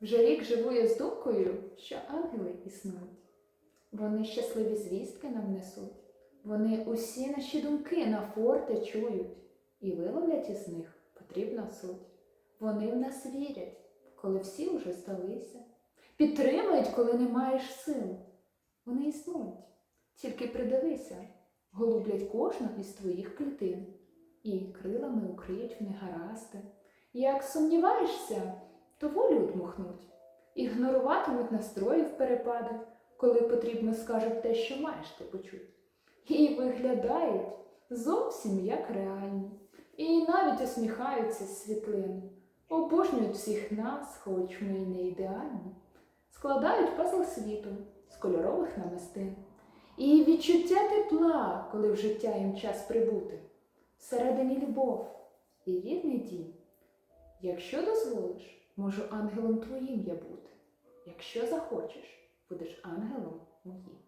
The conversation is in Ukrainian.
Вже рік живу я з думкою, що ангели існують. Вони щасливі звістки нам несуть. Вони усі наші думки на форте чують і виловлять із них потрібна суть. Вони в нас вірять, коли всі уже здалися, підтримують, коли не маєш сил. Вони існують, тільки придивися, голублять кожну із твоїх клітин і крилами укриють в негаразди. Як сумніваєшся, то волю дмухнуть, ігноруватимуть настрої в перепади, коли потрібно скажуть те, що маєш ти почути. І виглядають зовсім як реальні, і навіть усміхаються світлин, обожнюють всіх нас, хоч ми й не ідеальні, складають пазл світу з кольорових намистин. І відчуття тепла, коли в життя їм час прибути, всередині любов і рідний дім. Якщо дозволиш, можу ангелом твоїм я бути. Якщо захочеш, будеш ангелом моїм.